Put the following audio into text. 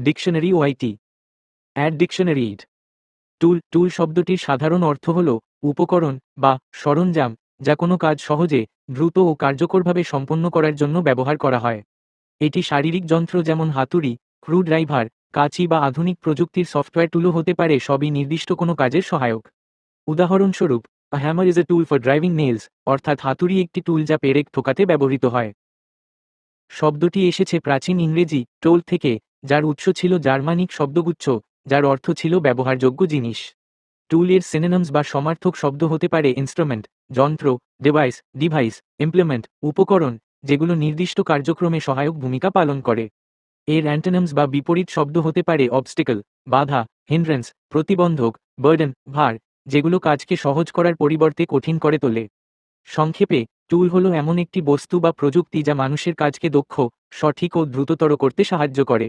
Dictionary ওআইটি add dictionary ইড tool tool শব্দটির সাধারণ অর্থ হল উপকরণ বা সরঞ্জাম যা কোনো কাজ সহজে, দ্রুত ও কার্যকরভাবে সম্পন্ন করার জন্য ব্যবহার করা হয়। এটি শারীরিক যন্ত্র যেমন হাতুড়ি, ক্রু ড্রাইভার, কাঁচি বা আধুনিক প্রযুক্তির সফটওয়্যার টুলও হতে পারে সবই নির্দিষ্ট কোনো কাজের সহায়ক। উদাহরণস্বরূপ hammer is a tool for driving nails অর্থাৎ হাতুড়ি একটি টুল যা পেরেক ঠোকাতে ব্যবহৃত হয়। শব্দটি এসেছে প্রাচীন ইংরেজি টোল থেকে যার উৎস ছিল জার্মানিক শব্দগুচ্ছ, যার অর্থ ছিল ব্যবহারযোগ্য জিনিস। টুলের সিনেনামস বা সমার্থক শব্দ হতে পারে ইনস্ট্রুমেন্ট যন্ত্র ডিভাইস ডিভাইস ইমপ্লিমেন্ট উপকরণ, যেগুলো নির্দিষ্ট কার্যক্রমে সহায়ক ভূমিকা পালন করে। এর অ্যান্টোনামস বা বিপরীত শব্দ হতে পারে অবস্টিকল বাধা হিন্ড্রেন্স প্রতিবন্ধক বার্ডেন ভার, যেগুলো কাজকে সহজ করার পরিবর্তে কঠিন করে তোলে। সংক্ষেপে টুল হলো এমন একটি বস্তু বা প্রযুক্তি যা মানুষের কাজকে দক্ষ, সঠিক ও দ্রুততর করতে সাহায্য করে।